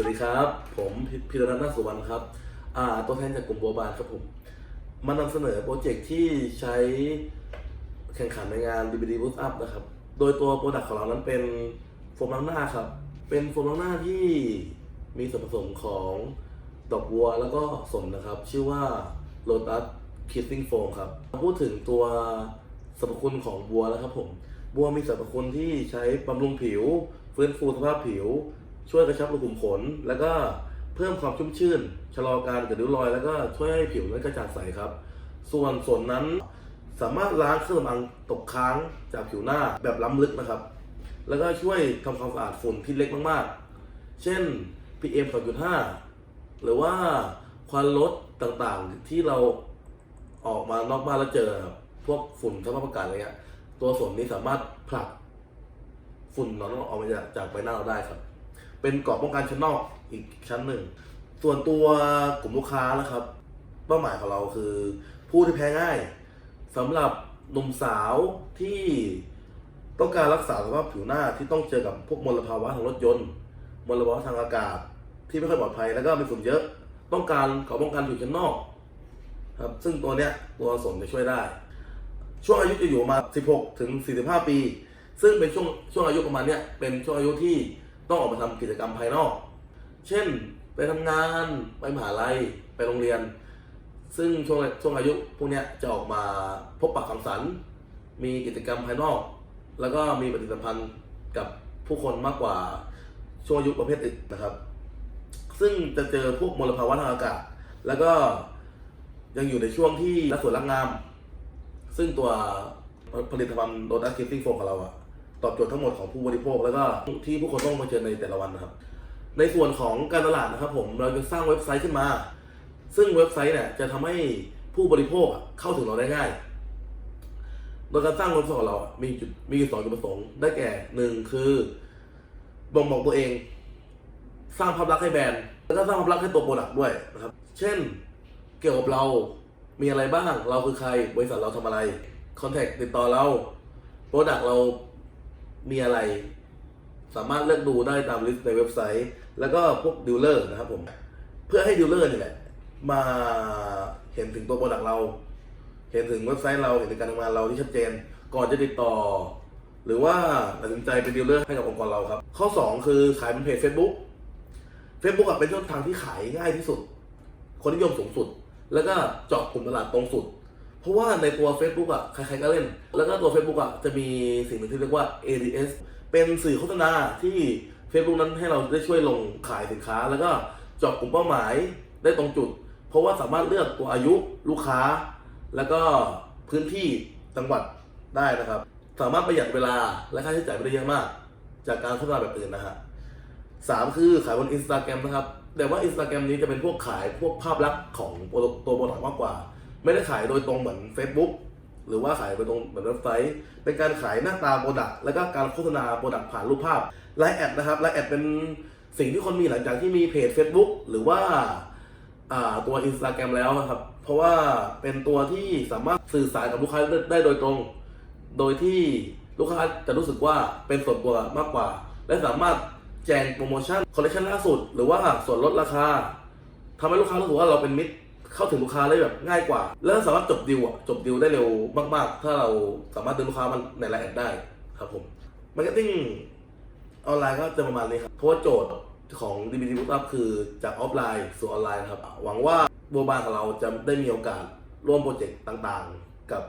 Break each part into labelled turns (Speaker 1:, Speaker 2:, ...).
Speaker 1: สวัสดีครับ ผมพิรนันท์นาสุวรรณครับอ่าตัวแทนจากกลุ่มบัวบานครับผมมานำเสนอโปรเจกต์ที่ใช้แข่งขันในงาน DVD Boost Up นะครับ โดยตัวโปรดักต์ของเรานั้นเป็นโฟมล้างหน้าครับ เป็นโฟมล้างหน้าที่มีส่วนผสมของดอกบัวแล้วก็สนนะครับ ชื่อว่า Lotus Kissing Foam ครับพูดถึงตัวสรรพคุณของบัวแล้วครับผม บัวมีสรรพคุณที่ใช้บำรุงผิว ฟื้นฟูสภาพผิว ช่วยกระชับรูขุมขน แล้วก็เพิ่มความชุ่มชื่น ชะลอการเกิดริ้วรอย แล้วก็ช่วยให้ผิวนั้นกระจ่างใสครับ ส่วนส่วนนั้นสามารถล้างเครื่องสำอางตกค้างจากผิวหน้าแบบล้ำลึกนะครับ แล้วก็ช่วยทำความสะอาดฝุ่นที่เล็กมากๆ เช่น PM 2.5 หรือว่าควันรถต่างๆ ที่เราออกมานอกบ้านแล้วเจอพวกฝุ่นสภาพอากาศอะไรเงี้ยตัวส่วนนี้สามารถผลักฝุ่นนั้นออกมาจากจากใบหน้าเราได้ครับ เป็นเกราะป้องกันชั้นนอกอีกชั้นหนึ่ง ส่วนตัวกลุ่มลูกค้านะครับ เป้าหมายของเราคือ ผู้ที่แพ้ง่ายสำหรับหนุ่มสาวที่ต้องการรักษาสภาพผิวหน้าที่ต้องเจอกับพวกมลภาวะทางรถยนต์ มลภาวะทางอากาศ ที่ไม่ค่อยปลอดภัยแล้วก็มีฝุ่นเยอะ ต้องการเกราะป้องกันผิวชั้นนอกครับซึ่งตัวเนี้ยตัวสนจะช่วยได้ ช่วงอายุจะอยู่มา 16 ถึง 45 ปี ซึ่งเป็นช่วงช่วงอายุประมาณเนี้ยเป็นช่วงอายุที่ ต้องออกมาทำกิจกรรมภายนอก เช่นไปทำงานไปมหาลัยไปโรงเรียน ซึ่งช่วงช่วงอายุพวกเนี้ยจะออกมาพบปะสังสรรค์มีกิจกรรมภายนอก แล้วก็มีปฏิสัมพันธ์กับผู้คนมากกว่าช่วงอายุประเภทอื่นนะครับ ซึ่งจะเจอพวกมลภาวะทางอากาศ แล้วก็ยังอยู่ในช่วงที่รักสวยรักงาม ซึ่งตัวผลิตภัณฑ์โดนัทคิสติ้งโฟของเราอะ ตอบโจทย์ทั้งหมดของผู้บริโภค แล้วก็ที่ผู้คนต้องเผชิญในแต่ละวันนะครับ ในส่วนของการตลาดนะครับ ผมเราจะสร้างเว็บไซต์ขึ้นมา ซึ่งเว็บไซต์เนี่ยจะทำให้ผู้บริโภคเข้าถึงเราได้ง่ายโดยการสร้างเว็บไซต์ของเรา มีจุดมีสองจุดประสงค์ ได้แก่หนึ่งคือบ่งบอกตัวเอง สร้างภาพลักษณ์ให้แบรนด์แล้วก็สร้างภาพลักษณ์ให้ตัวโปรดักต์ด้วยนะครับ เช่นเกี่ยวกับเรา มีอะไรบ้าง เราคือใคร บริษัทเราทำอะไร คอนแทคติดต่อเรา โปรดักต์เรา มีอะไร สามารถเลือกดูได้ตามลิสต์ในเว็บไซต์ แล้วก็พวกดีลเลอร์นะครับผมเพื่อให้ดีลเลอร์นี่แหละมาเห็นถึงตัวโปรดักต์เรา เห็นถึงเว็บไซต์เราเห็นถึงการทำงานเราที่ชัดเจน ก่อนจะติดต่อ หรือว่าตัดสินใจเป็นดีลเลอร์ให้กับองค์กรเราครับ ข้อ 2 คือขายเป็นเพจ Facebook Facebook เป็นช่องทางที่ขายง่ายที่สุด คนนิยมสูงสุด แล้วก็เจาะกลุ่มตลาดตรงสุด เพราะว่าในตัว Facebook อะ ใครๆก็เล่น แล้วก็ตัว Facebook อะ จะมีสิ่งหนึ่งที่เรียกว่า ADS เป็นสื่อโฆษณาที่ Facebook นั้นให้เราได้ช่วยลงขายสินค้า แล้วก็เจาะกลุ่มเป้าหมายได้ตรงจุด เพราะว่าสามารถเลือกตัวอายุลูกค้า แล้วก็พื้นที่จังหวัดได้นะครับ สามารถประหยัดเวลาและค่าใช้จ่ายไปได้เยอะมาก จากการโฆษณาแบบอื่นนะฮะสามคือขายบนอินสตาแกรมนะครับ แต่ว่าอินสตาแกรมนี้จะเป็นพวกขายพวกภาพลักษณ์ของตัวตัวโปรดักต์มากกว่า ไม่ได้ขายโดยตรงเหมือน Facebook หรือว่าขายโดยตรงเหมือนเว็บไซต์ เป็นการขายหน้าตาโปรดักต์แล้วก็การโฆษณาโปรดักต์ผ่านรูปภาพไลน์แอดนะครับไลน์แอดเป็นสิ่งที่คนมีหลังจากที่มีเพจ Facebook หรือว่าตัว Instagram แล้วนะครับ เพราะว่าเป็นตัวที่สามารถสื่อสารกับลูกค้าได้ได้โดยตรง โดยที่ลูกค้าจะรู้สึกว่าเป็นส่วนตัวมากกว่า และสามารถแจงโปรโมชั่นคอลเลคชันล่าสุด หรือว่าส่วนลดราคาทำให้ลูกค้ารู้สึกว่าเราเป็นมิตร เข้าถึงลูกค้าได้แบบง่ายกว่า และสามารถจบดีลอะจบดีลได้เร็วมาก ๆ ถ้าเราสามารถดึงลูกค้ามันในไลน์แอดได้ครับผมมาร์เก็ตติ้งออนไลน์ก็จะประมาณนี้ครับเพราะว่าโจทย์ของ DBT b o o t Up คือจากออฟไลน์สู่ออนไลน์ครับ หวังว่าบัวบานของเราจะได้มีโอกาสร่วมโปรเจกต์ต่างๆ กับ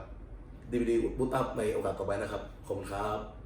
Speaker 1: DVD b o o t Up ในโอกาสต่อไปนะครับ ขอบคุณครับ